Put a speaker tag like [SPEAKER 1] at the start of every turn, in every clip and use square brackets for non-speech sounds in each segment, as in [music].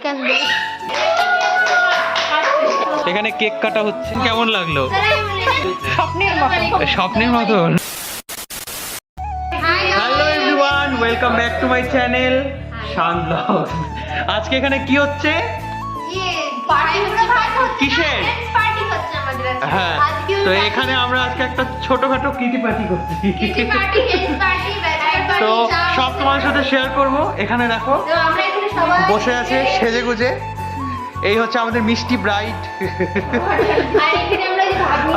[SPEAKER 1] Can
[SPEAKER 2] এখানে cake কাটা হচ্ছে। কেমন লাগল?
[SPEAKER 1] স্বপ্নের মতো
[SPEAKER 2] স্বপ্নের মতন। Hello everyone welcome back to my channel Shan blog আজকে এখানে কি হচ্ছে?
[SPEAKER 1] হচ্ছে
[SPEAKER 2] কিসের?
[SPEAKER 1] পার্টি হচ্ছে আমাদের আজকে।
[SPEAKER 2] হ্যাঁ তো এখানে আমরা আজকে একটা ছোটখাটো কিটি পার্টি করছি। তো সব তোমার সাথে শেয়ার করব। এখানে দেখো।
[SPEAKER 1] আমরা এখানে
[SPEAKER 2] বসে আছে সেজে গুজে এই হচ্ছে আমাদের মিষ্টি ব্রাইট।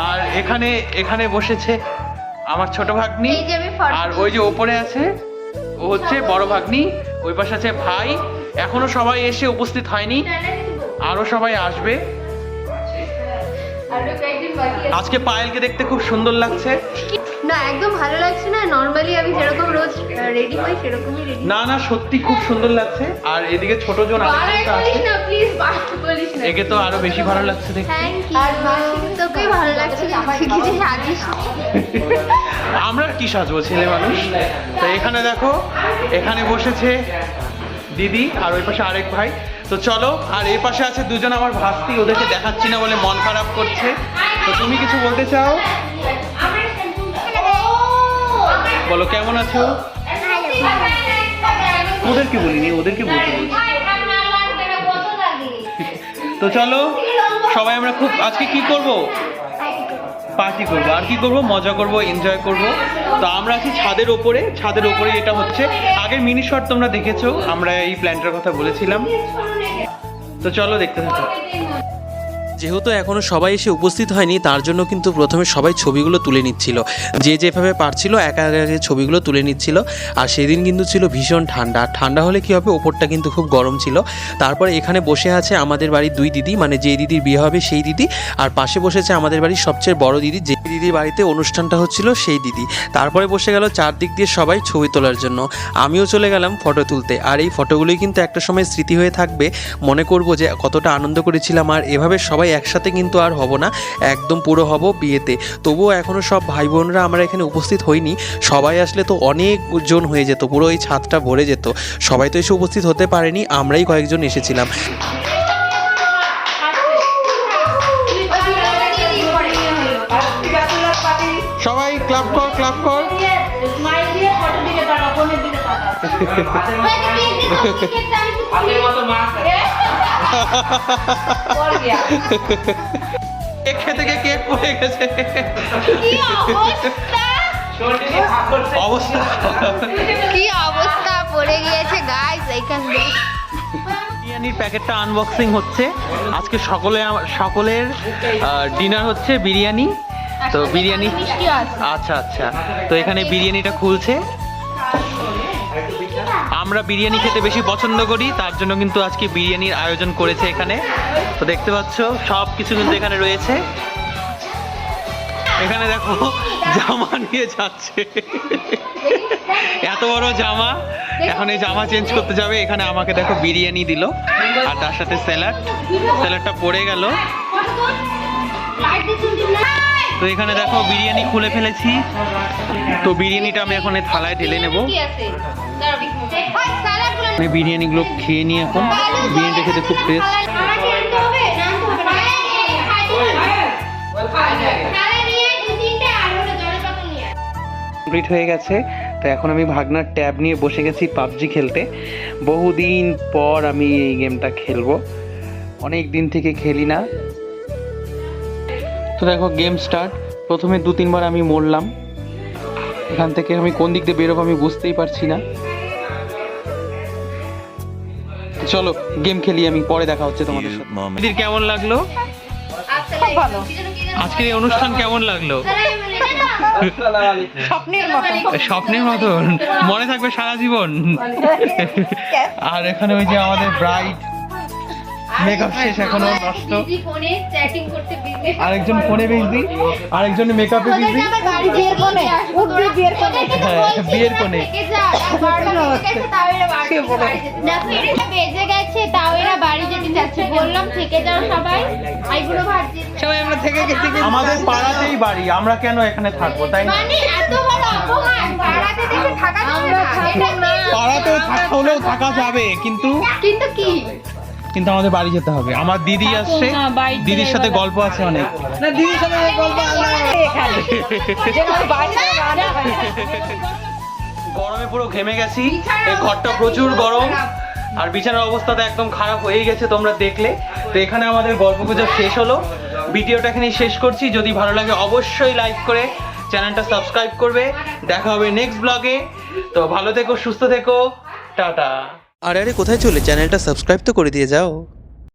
[SPEAKER 1] আর এখানে
[SPEAKER 2] এখানে বসেছে আমার ছোট ভাগ্নি আর ওই যে ওপরে আছে ও হচ্ছে বড় ভাগ্নি ওই পাশে আছে ভাই। এখনও সবাই এসে উপস্থিত হয়নি আরও সবাই আসবে। আজকে পায়েলকে দেখতে খুব সুন্দর লাগছে।
[SPEAKER 1] না একদম ভালো লাগছে না। নরমালি আমি যেরকম রোজ রেডি হই সেরকমই রেডি
[SPEAKER 2] না না সত্যি খুব সুন্দর লাগছে। আর এদিকে ছোট জন আরেকটা আছে।
[SPEAKER 1] না প্লিজ বাড়াই বলিস না।
[SPEAKER 2] একে তো আরও বেশি ভালো লাগছে দেখতে।
[SPEAKER 1] থ্যাংক ইউ তোকে ভালো লাগছে কিছু সাজিস
[SPEAKER 2] আমরা কি সাজবো ছেলে মানুষ? তো এখানে দেখো এখানে বসেছে দিদি আর ওই পাশে আরেক ভাই। তো চলো আর এই পাশে আছে দুজন আমার ভাস্তি ওদেরকে দেখাচ্ছি না বলে মন খারাপ করছে। তো তুমি কিছু বলতে চাও? বলো, কেমন আছো? ওদেরকে বলিনি, ওদেরকে বলতে বলছি। তো চলো, সবাই আমরা খুব, আজকে কি করব? পার্টি করব। আর কি করব? মজা করব এনজয় করব। তো আমরা আছি ছাদের ওপরে। ছাদের ওপরে এটা হচ্ছে, আগের মিনি শট তোমরা দেখেছ, আমরা এই প্ল্যানটার কথা বলেছিলাম। তো চলো দেখতে থাকো।
[SPEAKER 3] যেহেতু এখনও সবাই এসে উপস্থিত হয়নি, তার জন্য কিন্তু প্রথমে সবাই ছবিগুলো তুলে নিচ্ছিল। যে যেভাবে পারছিল, একা একা ছবিগুলো তুলে নিচ্ছিল। আর সেদিন কিন্তু ছিল ভীষণ ঠান্ডা। ঠান্ডা হলে কি হবে? ওপরটা কিন্তু খুব গরম ছিল। তারপরে এখানে বসে আছে আমাদের বাড়ির দুই দিদি মানে যে দিদির বিয়ে হবে সেই দিদি। আর পাশে বসেছে আমাদের বাড়ির সবচেয়ে বড় দিদি, যে দিদির বাড়িতে অনুষ্ঠানটা হচ্ছিল সেই দিদি। তারপরে বসে গেল চারদিক দিয়ে সবাই ছবি তোলার জন্য। আমিও চলে গেলাম ফটো তুলতে। আর এই ফটোগুলোই কিন্তু একটা সময় স্মৃতি হয়ে থাকবে। মনে করব যে কতটা আনন্দ করেছিলাম। আর এভাবে সবাই একসাথে কিন্তু আর হব না। একদম পুরো হব বিয়েতে। তবুও এখনও সব ভাই বোনরা আমরা এখানে উপস্থিত হইনি। সবাই আসলে তো অনেক জন হয়ে যেত। পুরো এই ছাদটা ভরে যেত। সবাই তো এসে উপস্থিত হতে পারেনি। আমরাই কয়েকজন এসেছিলাম।
[SPEAKER 2] সবাই ক্লাব কর ক্লাব কর। কেক খেতে কেক অবস্থা
[SPEAKER 1] অবস্থা। গিয়েছে
[SPEAKER 2] বিরিয়ানির প্যাকেটটা আনবক্সিং হচ্ছে। আজকে সকলে সকলের ডিনার হচ্ছে বিরিয়ানি। তো বিরিয়ানি? আচ্ছা আচ্ছা। তো এখানে বিরিয়ানিটা খুলছে। আমরা বিরিয়ানি খেতে বেশি পছন্দ করি তার জন্য কিন্তু আজকে বিরিয়ানির আয়োজন করেছে এখানে। তো দেখতে পাচ্ছ সব কিছু কিন্তু এখানে রয়েছে। এখানে দেখো জামা নিয়ে যাচ্ছে। এত বড় জামা। এখন এই জামা চেঞ্জ করতে যাবে। এখানে আমাকে দেখো বিরিয়ানি দিল আর তার সাথে স্যালাড। স্যালাডটা পড়ে গেল। তো এখানে দেখো বিরিয়ানি খুলে ফেলেছি। তো বিরিয়ানিটা আমি এখন থালায় ঢেলে নেব। আমি বিরিয়ানিগুলো খেয়ে নিই এখন। বিরিয়ানিটা খেতে খুব টেস্ট। কমপ্লিট হয়ে গেছে। তো এখন আমি ভাগনার ট্যাব নিয়ে বসে গেছি পাবজি খেলতে। বহুদিন পর আমি এই গেমটা খেলব। অনেক দিন থেকে খেলি না। তো দেখো গেম স্টার্ট প্রথমে দু তিনবার আমি মরলাম। এখান থেকে আমি কোন দিক দিয়ে বেরোবো আমি বুঝতেই পারছি না। চলো গেম খেলি আমি পরে দেখা হচ্ছে তোমাদের সাথে। দিদির কেমন লাগল?
[SPEAKER 1] আচ্ছা?
[SPEAKER 2] আজকের এই অনুষ্ঠান কেমন লাগল।
[SPEAKER 4] স্বপ্নের মতো।
[SPEAKER 2] স্বপ্নের মতন। মনে থাকবে সারা জীবন। [laughs] আর এখানে ওই যে আমাদের ব্রাইড মেকআপ শেষ এখনও নষ্ট।
[SPEAKER 1] ফোনে চ্যাটিং করতে বিজি।
[SPEAKER 2] আরেকজন ফোনে বিজি আরেকজন মেকআপে বিজি।
[SPEAKER 1] উঠবে বিয়ের
[SPEAKER 2] কোণে।
[SPEAKER 1] বাড়ি বাড়ি যেতে- দেখো, এটা বেজে গেছে তাও এরা বাড়ি যেতে যাচ্ছে বললাম থেকে যাও সবাই। আইগুলো ভাজছে
[SPEAKER 4] সবাই আমরা থেকে গেছি
[SPEAKER 2] আমাদের পাড়াতেই বাড়ি আমরা কেন এখানে থাকব তাই না?
[SPEAKER 1] মানে এত বড় অপমান পাড়াতে থাকা যাবে না।
[SPEAKER 2] পাড়াতেও থাকা হলেও থাকা যাবে কিন্তু
[SPEAKER 1] কিন্তু কি?
[SPEAKER 2] কিন্তু আমাদের বাড়ি যেতে হবে আমার দিদি আসছে দিদির সাথে গল্প আছে অনেক
[SPEAKER 4] না দিদির সাথে গল্প হয়।
[SPEAKER 2] গরমে পুরো ঘেমে গেছি এই ঘরটা প্রচুর গরম আর বিছানার অবস্থা তো একদম খারাপ হয়ে গেছে তোমরা দেখলে তো এখানে আমাদের গল্প গুজব শেষ হলো ভিডিওটা এখানে শেষ করছি যদি ভালো লাগে অবশ্যই লাইক করে চ্যানেলটা সাবস্ক্রাইব করবে দেখা হবে নেক্সট ব্লগে তো ভালো থেকো সুস্থ থেকো টাটা
[SPEAKER 3] আর আরে কোথায় চলে? চ্যানেলটা সাবস্ক্রাইব তো করে দিয়ে যাও।